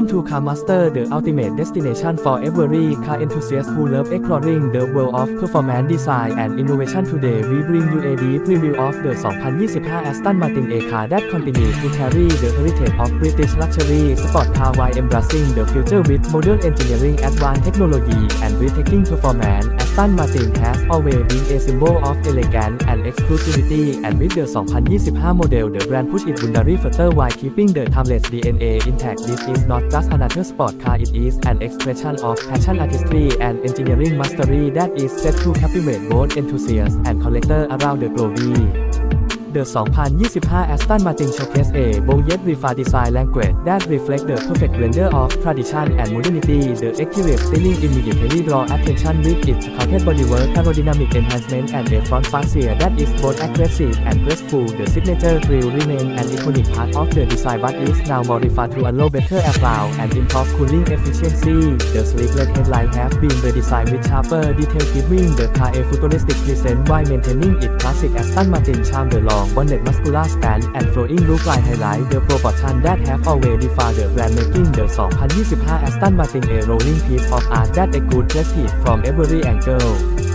Welcome to Car Master, the ultimate destination for every car enthusiast who love exploring the world of performance design and innovation. Today, we bring you a deep review of the 2025 Aston Martin A car that continues to carry the heritage of British luxury sport car while embracing the future with modern engineering, advanced technology, and breathtaking performance. Aston Martin has always been a symbol of elegance and exclusivity, and with the 2025 model, the brand pushed its boundary further while keeping the timeless DNA intact. This is not just another sport car, it is an expression of passion, artistry, and engineering mastery that is set to captivate both enthusiasts and collectors around the globe. The 2025 Aston Martin showcase a bold yet Refine Design language that reflect the perfect blender of tradition and modernity. The exterior styling immediately draw attention with its coated bodywork, aerodynamic enhancement, and a front fascia that is both aggressive and graceful. The signature grille remain an iconic part of the design but is now modified to allow better airflow and improve cooling efficiency. The sleek red headlight have been redesigned with sharper detail giving the car a futuristic presence while maintaining its classic Aston Martin charm. The long bonnet muscular Span and flowing roofline highlight the proportion that have always defined the brand making the 2025 Aston Martin a rolling piece of art that a good prestige from every angle.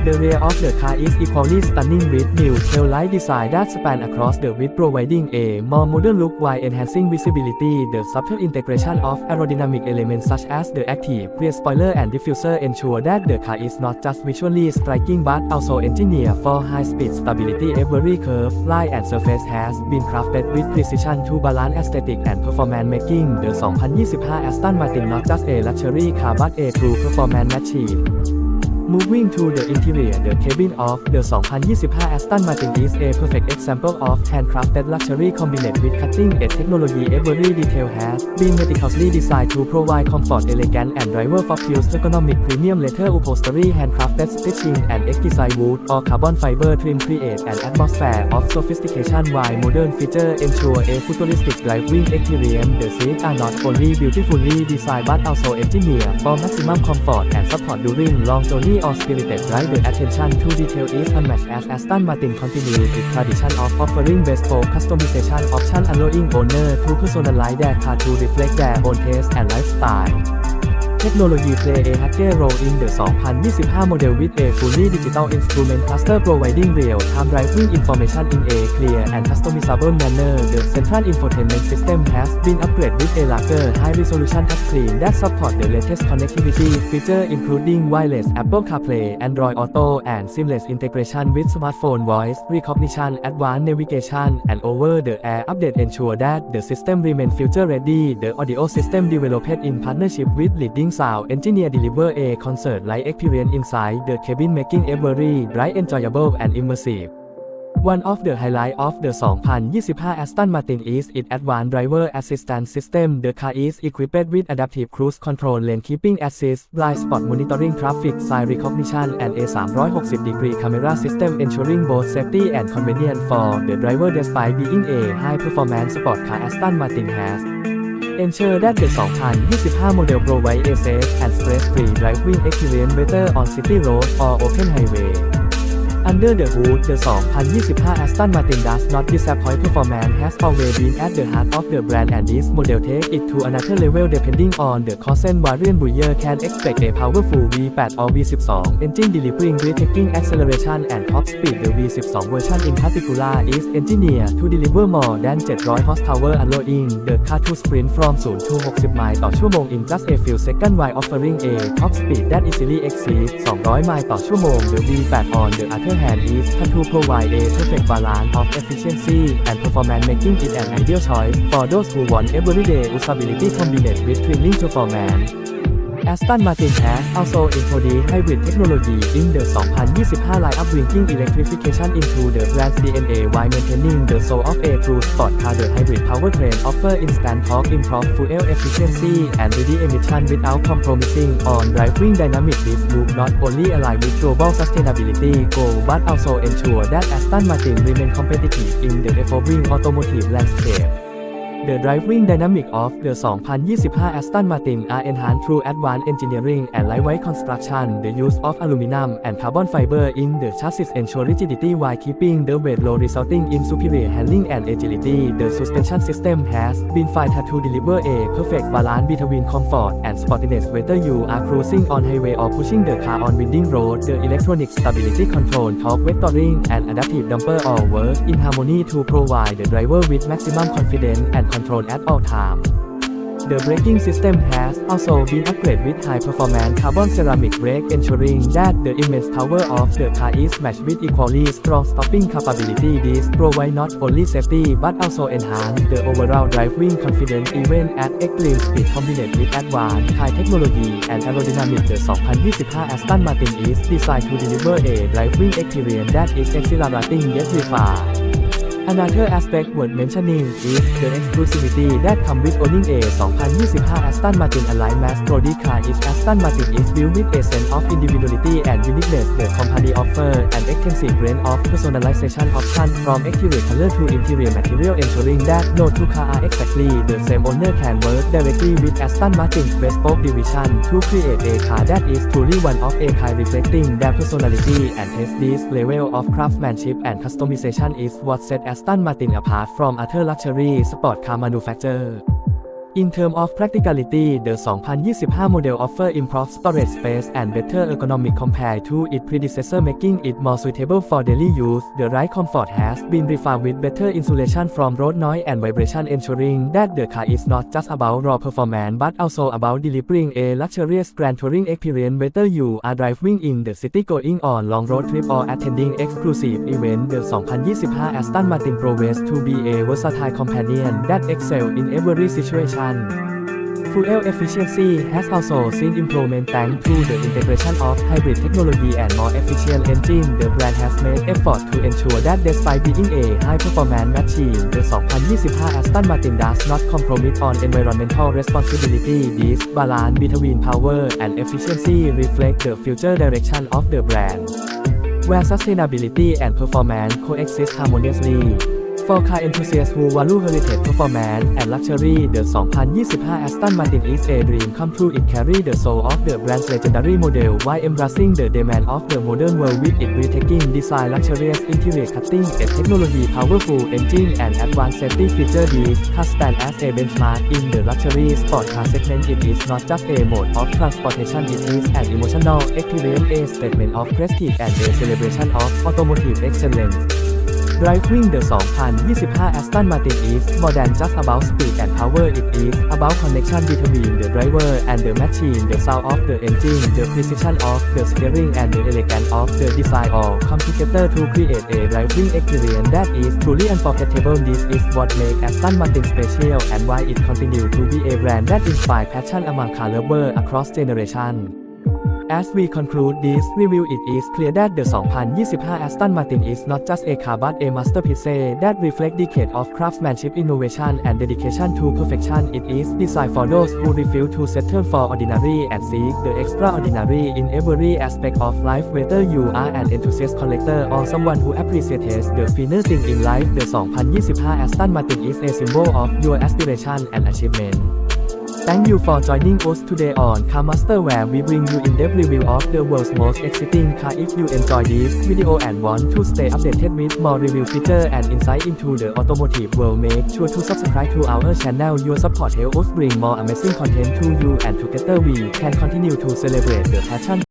The rear of the car is equally stunning with new tail light design that span across the width providing a more modern look while enhancing visibility. The subtle integration of aerodynamic elements such as the active rear spoiler and diffuser ensure that the car is not just visually striking but also engineered for high-speed stability. Every curve, line and surface has been crafted with precision to balance aesthetic and performance making the 2025 Aston Martin not just a luxury car but a true performance machine. Moving to the interior, the cabin of the 2025 Aston Martin is a perfect example of handcrafted luxury combined with cutting-edge technology. Every detail has been meticulously designed to provide comfort, elegance, and driver for feels ergonomic premium leather upholstery, handcrafted stitching, and exquisite wood or carbon fiber trim create an atmosphere of sophistication while modern features ensure a futuristic driving experience. The seats are not only beautifully designed but also engineered for maximum comfort and support during long journey or spirited drive The attention to detail is unmatched as Aston Martin continues its tradition of offering bespoke customization option allowing owners to personalize their car to reflect their own taste and lifestyle. Technology play a hardware role in the 2025 model with a fully digital instrument cluster providing real-time driving information in a clear and customizable manner. The central infotainment system has been upgraded with a larger high-resolution touchscreen that supports the latest connectivity features including wireless Apple CarPlay, Android Auto, and seamless integration with smartphone voice recognition, advanced navigation, and over-the-air update ensure that the system remains future-ready. The audio system developed in partnership with leading sound engineer deliver a concert-like experience inside the cabin making every ride enjoyable and immersive. One of the highlights of the 2025 Aston Martin is its advanced driver assistance system. The car is equipped with adaptive cruise control, lane keeping assist, blind spot monitoring, traffic sign recognition, and a 360-degree camera system ensuring both safety and convenience for the driver despite being a high-performance sport car Aston Martin has. e n s u r e ด้านเกรด2025 Model Provide a safe and stress-free driving experience better on city road or open highway Under the hood, the 2025 Aston Martin does not disappoint performance has always been at the heart of the brand and this model take it to another level depending on the Cosen variant buyer can expect a powerful V8 or V12 engine delivering breathtaking acceleration and top speed. The V12 version in particular is engineered to deliver more than 700 horsepower allowing the car to sprint from 0 to 60 miles ต่อชั่วโมง in just a few seconds while offering a top speed that easily exceeds 200 miles ต่อชั่วโมง The V8 on the other hand is to provide a perfect balance of efficiency and performance making it an ideal choice for those who want everyday usability combined with thrilling performance. Aston Martin has also introduced hybrid technology in the 2025 lineup bringing electrification into the brand's DNA while maintaining the soul of a true sport car. The hybrid powertrain offer instant torque, improved fuel efficiency, and reduce emission without compromising on driving dynamics. This move not only align with global sustainability goals but also ensure that Aston Martin remain competitive in the evolving automotive landscape. The driving dynamic of the 2025 Aston Martin are enhanced through advanced engineering and lightweight construction. The use of aluminum and carbon fiber in the chassis ensure rigidity while keeping the weight low, resulting in superior handling and agility. The suspension system has been fine-tuned to deliver a perfect balance between comfort and sportiness whether you are cruising on highway or pushing the car on winding road. The electronic stability control, torque vectoring, and adaptive damper all work in harmony to provide the driver with maximum confidence and control at all times. The braking system has also been upgraded with high-performance carbon ceramic brake ensuring that the immense power of the car is matched with equally strong stopping capability. This provides not only safety but also enhance the overall driving confidence even at extreme speed combined with advanced high technology and aerodynamic. The 2025 Aston Martin is designed to deliver a driving experience that is exhilarating yet refined. Another aspect worth mentioning is the exclusivity that comes with owning a 2025 Aston Martin Aligned Max Body car. Each Aston Martin is built with a sense of individuality and uniqueness. The company offers an extensive range of personalization options from exterior color to interior material ensuring that no two cars are exactly the same owner can work directly with Aston Martin's bespoke division to create a car that is truly one of a kind reflecting their personality and taste. This level of craftsmanship and customization is what sets Aston Martin apart from other luxury sport car manufacturer In terms of practicality, the 2025 model offers improved storage space and better ergonomics compared to its predecessor making it more suitable for daily use. The ride comfort has been refined with better insulation from road noise and vibration ensuring that the car is not just about raw performance but also about delivering a luxurious grand touring experience whether you are driving in the city going on long road trip or attending exclusive event. The 2025 Aston Martin proves to be a versatile companion that excels in every situation. Fuel efficiency has also seen improvement thanks to the integration of hybrid technology and more efficient engine. The brand has made effort to ensure that despite being a high-performance machine, the 2025 Aston Martin does not compromise on environmental responsibility. This balance between power and efficiency reflects the future direction of the brand, where sustainability and performance coexist harmoniously. For car enthusiasts who value heritage performance and luxury, the 2025 Aston Martin is a dream come true. It carries the soul of the brand's legendary model while embracing the demand of the modern world with its breathtaking design, luxurious interior cutting edge technology, powerful engine, and advanced safety feature These cars stand as a benchmark in the luxury sport car segment. It is not just a mode of transportation, it is an emotional experience, a statement of prestige, and a celebration of automotive excellence. Driving the 2025 Aston Martin is more than just about speed and power. It is about connection between the driver and the machine, the sound of the engine, the precision of the steering, and the elegance of the design all come together to create a driving experience that is truly unforgettable. This is what makes Aston Martin special and why it continues to be a brand that inspires passion among car lovers across generations. As we conclude this review, it is clear that the 2025 Aston Martin is not just a car but a masterpiece that reflects decades of craftsmanship, innovation, and dedication to perfection. It is designed for those who refuse to settle for ordinary and seek the extraordinary in every aspect of life. Whether you are an enthusiast collector or someone who appreciates the finer things in life, the 2025 Aston Martin is a symbol of your aspiration and achievement. Thank you for joining us today on Car Master where we bring you in-depth review of the world's most exciting car. If you enjoy this video and want to stay updated with more review feature and insight into the automotive world, make sure to subscribe to our channel. Your support helps us bring more amazing content to you and together we can continue to celebrate the passion